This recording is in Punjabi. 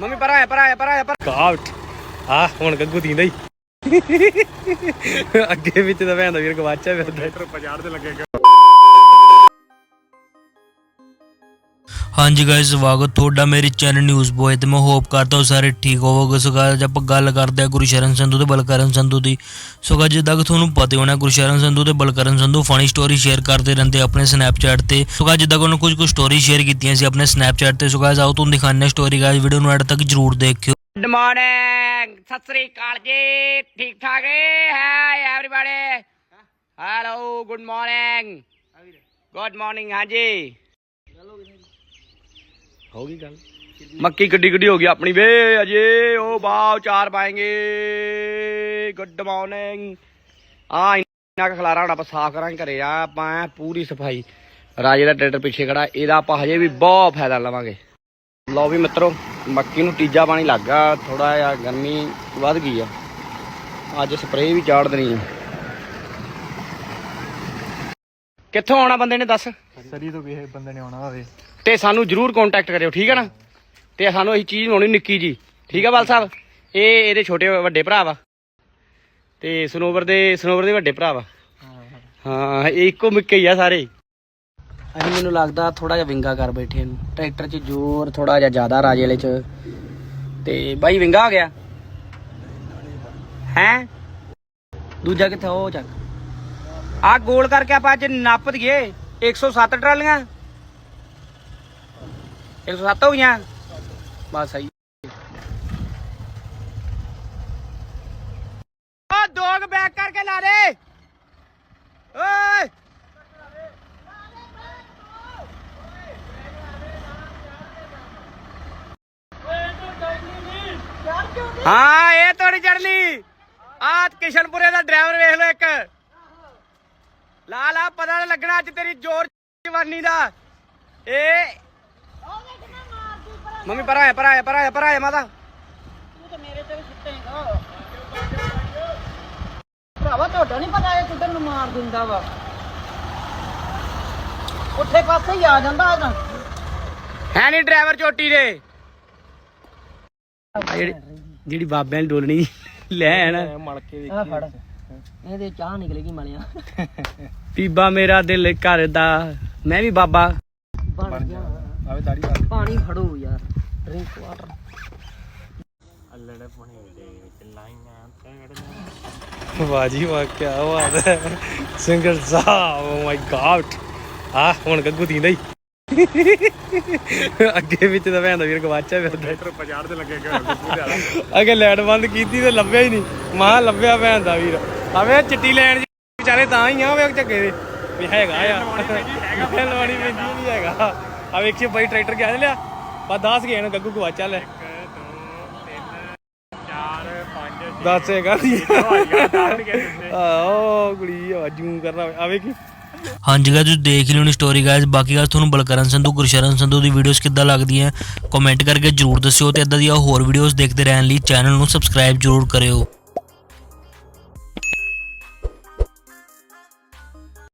ਮੰਮੀ ਪਰ ਆਇਆ ਪਰ ਆਇਆ ਪਰ ਆਇਆ ਪਰ ਕਾਊਟ ਆ ਹੁਣ ਗੱਗੂ ਦੀਂਦਾ ਹੀ। ਅੱਗੇ ਵਿੱਚ ਤਾਂ ਭੈਣ ਦਾ ਵੀਰ ਗਵਾਚਿਆ ਫਿਰਦਾ। ਟਰ 50 ਤੇ ਲੱਗੇਗਾ ਹਾਂਜੀ ਗਾਇਸ ਸਵਾਗਤ ਤੁਹਾਡਾ ਮੇਰੇ ਚੈਨਲ ਨਿਊਜ਼ ਬੋਏ ਤੇ। ਮੈਂ ਹੋਪ ਕਰਦਾ ਹਾਂ ਸਾਰੇ ਠੀਕ ਹੋਵੋਗੇ। ਸੋ guys, ਆਪਾਂ ਗੱਲ ਕਰਦੇ ਹਾਂ ਗੁਰਸ਼ਰਨ ਸੰਧੂ ਤੇ ਬਲਕਰਨ ਸੰਧੂ ਦੀ। ਸੋ guys, ਜਿੱਦਾਂ ਕਿ ਤੁਹਾਨੂੰ ਪਤਾ ਹੋਣਾ ਗੁਰਸ਼ਰਨ ਸੰਧੂ ਤੇ Balkaran Sandhu funny story share ਕਰਦੇ ਰਹਿੰਦੇ ਆਪਣੇ ਸਨੈਪਚੈਟ ਤੇ। ਸੋ guys, ਜਿੱਦਾਂ ਕਿ ਉਹਨਾਂ ਕੁਝ ਕੁ ਸਟੋਰੀ ਸ਼ੇਅਰ ਕੀਤੀਆਂ ਸੀ ਆਪਣੇ ਸਨੈਪਚੈਟ ਤੇ। ਸੋ guys, ਆਓ ਤੁਹਾਨੂੰ ਦਿਖਾਉਂਦੇ ਸਟੋਰੀ ਗਾਇਸ ਵੀਡੀਓ ਨੂੰ ਐਡ ਤੱਕ ਜਰੂਰ ਦੇਖਿਓ। ਗੁੱਡ ਮਾਰਨਿੰਗ ਸਤਿ ਸ੍ਰੀ ਅਕਾਲ ਜੀ। ਠੀਕ ਠਾਕ ਹੈ everybody hello good morning good morning ਹਾਂਜੀ। ਹੋ ਗਈ ਗੱਲ। ਮੱਕੀ ਗੱਡੀ ਗੱਡੀ ਹੋ ਗਈ ਆਪਣੀ। ਵੇ ਅਜੇ ਉਹ ਬਾਓ ਚਾਰ ਪਾਏਂਗੇ। ਗੁੱਡ ਮਾਰਨਿੰਗ ਆ ਇੰਨਾ ਕੁ ਖਲਾਰਾ ਹੁਣ ਆਪਾਂ ਸਾਫ਼ ਕਰਾਂਗੇ ਘਰੇ। ਆ ਆਪਾਂ ਪੂਰੀ ਸਫ਼ਾਈ। ਰਾਜੇ ਦਾ ਟਰੈਕਟਰ ਪਿੱਛੇ ਖੜਾ। ਇਹਦਾ ਆਪਾਂ ਹਜੇ ਵੀ ਬਹੁਤ ਫਾਇਦਾ ਲਵਾਂਗੇ। ਲਓ ਵੀ ਮਿੱਤਰੋ ਮੱਕੀ ਨੂੰ ਤੀਜਾ ਪਾਣੀ ਲੱਗ ਥੋੜਾ ਜਿਹਾ ਗਰਮੀ ਵੱਧ ਗਈ ਆ। ਅੱਜ ਸਪਰੇਅ ਵੀ ਚਾੜ ਦੇਣੀ ਆ। ਕਿੱਥੋਂ ਆਉਣਾ ਬੰਦੇ ਨੇ ਦੱਸ? ਸਰੀ ਤੋਂ ਕਿਸੇ ਬੰਦੇ ਨੇ ਆਉਣਾ ਹੋਵੇ। ਤੇ ਸਾਨੂੰ ਜਰੂਰ ਕੰਟੈਕਟ ਕਰਿਓ, ਠੀਕ ਹੈ ਨਾ? ਤੇ ਸਾਨੂੰ ਅਸੀਂ ਚੀਜ਼ ਬਣਾਉਣੀ ਨਿੱਕੀ ਜੀ। ਠੀਕ ਹੈ ਬਲ ਸਾਹਿਬ? ਇਹ ਇਹਦੇ ਛੋਟੇ ਵੱਡੇ ਭਰਾ ਵਾ। ਤੇ ਸਨੋਵਰ ਦੇ ਸਨੋਵਰ ਦੇ ਵੱਡੇ ਭਰਾ ਵਾ। ਹਾਂ ਇਹ ਇੱਕੋ ਮਿੱਕੇ ਹੀ ਆ ਸਾਰੇ। ਅਸੀਂ ਮੈਨੂੰ ਲੱਗਦਾ ਥੋੜਾ ਜਿਹਾ ਵਿੰਗਾ ਕਰ ਬੈਠੇ ਨੂੰ ਟਰੈਕਟਰ 'ਚ ਜ਼ੋਰ ਥੋੜਾ ਜਿਹਾ ਜ਼ਿਆਦਾ ਰਾਜੇ ਵਾਲੇ 'ਚ। ਤੇ ਬਾਈ ਵਿੰਗਾ ਹੋ ਗਿਆ। ਹੈ? ਦੂਜਾ ਕਿੱਥੇ ਉਹ ਚੱਕ। ਆ ਗੋਲ ਕਰਕੇ ਆਪਾਂ ਅੱਜ ਨੱਪ ਦਈਏ। 107 ਟਰਾਲੀਆਂ। 107 ਹੋ ਗਈਆਂ ਬਸ ਸਹੀ ਆ ਦੋਗ ਬੈਕ ਕਰਕੇ ਲਾ ਦੇ ਓਏ ਹਾਂ ਇਹ ਤੋੜੀ ਚੜਨੀ ਆ ਕਿਸ਼ਨਪੁਰੇ ਦਾ ਡਰਾਈਵਰ ਵੇਖ ਲਓ ਇੱਕ। ਲਾ ਲਾ, ਪਤਾ ਤਾਂ ਲੱਗਣਾ ਅੱਜ ਤੇਰੀ ਜ਼ੋਰ ਜਵਾਨੀ ਦਾ। ਇਹ ਮੰਮੀ ਪਰ ਆਇਆ ਪਰ ਆਇਆ ਪਰ ਆਇਆ ਪਰ ਆਇਆ ਮਾਤਾ। ਭਰਾਵਾ ਤੁਹਾਡਾ ਨਹੀਂ ਪਤਾ ਇਹ ਕਿੱਧਰ ਨੂੰ ਮਾਰ ਦਿੰਦਾ ਵਾ। ਉੱਥੇ ਪਾਸੇ ਹੀ ਆ ਜਾਂਦਾ ਇਹ ਤਾਂ। ਹੈ ਨਹੀਂ ਡਰਾਈਵਰ ਚੋਟੀ ਦੇ। ਆਹ ਜਿਹੜੀ ਜਿਹੜੀ ਬਾਬਿਆਂ ਨੇ ਡੋਲਣੀ ਲੈਣ। ਮਲ ਕੇ ਆ ਫੜ। ਇਹਦੇ ਚਾਹ ਨਿਕਲੇਗੀ ਮਲਿਆ। ਬੀਬਾ ਮੇਰਾ ਦਿਲ ਕਰਦਾ। ਮੈਂ ਵੀ ਬਾਬਾ। ਬਣ ਗਿਆ। ਆਵੇ ਦਾੜੀ ਕਰ ਪਾਣੀ ਫੜੋ ਯਾਰ ਡਰਿੰਕ ਵਾਟਰ ਅੱਲੜੇ ਪਾਣੀ ਦੇ ਵਿੱਚ ਲਾਈਆਂ ਵਾਹ ਜੀ ਵਾਹ ਕੀ ਬਾਤ ਹੈ। ਸਿੰਗਰ ਸਾਹਿਬ ਓ ਮਾਈ ਗॉड ਆ ਹੁਣ ਗੱਗੂ ਦੀਂਦਾ ਹੀ। ਅੱਗੇ ਵਿੱਚ ਤਾਂ ਭੈਣ ਦਾ ਵੀਰ ਗਵਾਚਿਆ ਫਿਰਦਾ। ਟਰ 50 ਤੇ ਪੂਰੇ ਵਾਲਾ। ਅੱਗੇ ਲਾਈਟ ਬੰਦ ਕੀਤੀ ਤੇ ਲੱਭਿਆ ਹੀ ਨਹੀਂ। ਮਾਂ ਲੱਭਿਆ ਭੈਣ ਦਾ ਵੀਰ। ਆਵੇ ਚਿੱਟੀ ਲੈਣ ਜੀ ਵਿਚਾਰੇ ਤਾਂ ਹੀ ਆ ਵੇ ਝੱਗੇ ਦੇ। ਵੀ ਹੈਗਾ ਆ। ਹੈਗਾ। ਲਵਾਣੀ ਪੈਂਦੀ ਨਹੀਂ ਹੈਗਾ। ਆ ਵੇਖੀ ਬਾਈ ਟਰੈਕਟਰ ਗਿਆ ਲਿਆ। ਬਾ 10 ਗਏ ਨਾ ਗੱਗੂ ਗਵਾਚਾ ਲੈ 4 5 ਦੱਸ ਹੈਗਾ ਦੀ ਹਵਾਈਆਂ ਡਾਲ ਕੇ ਦਿੰਦੇ ਆਓ ਕੁੜੀ ਆ ਜੂਮ ਕਰਨਾ ਆ ਵੇਖੀ ਹਾਂਜੀ ਗਾਇਸ ਤੁਸੀਂ ਦੇਖ ਲਿਓ ਨੀ ਸਟੋਰੀ ਗਾਇਸ ਬਾਕੀ ਗੱਲ ਤੁਹਾਨੂੰ ਬਲਕਰਨ ਸੰਧੂ ਗੁਰਸ਼ਰਨ ਸੰਧੂ ਦੀ ਵੀਡੀਓਜ਼ ਕਿੱਦਾਂ ਲੱਗਦੀਆਂ ਕਮੈਂਟ ਕਰਕੇ ਜਰੂਰ ਦੱਸਿਓ ਤੇ ਇਦਾਂ ਦੀਆਂ ਹੋਰ ਵੀਡੀਓਜ਼ ਦੇਖਦੇ ਰਹਿਣ ਲਈ ਚੈਨਲ ਨੂੰ ਸਬਸਕ੍ਰਾਈਬ ਜਰੂਰ ਕਰਿਓ।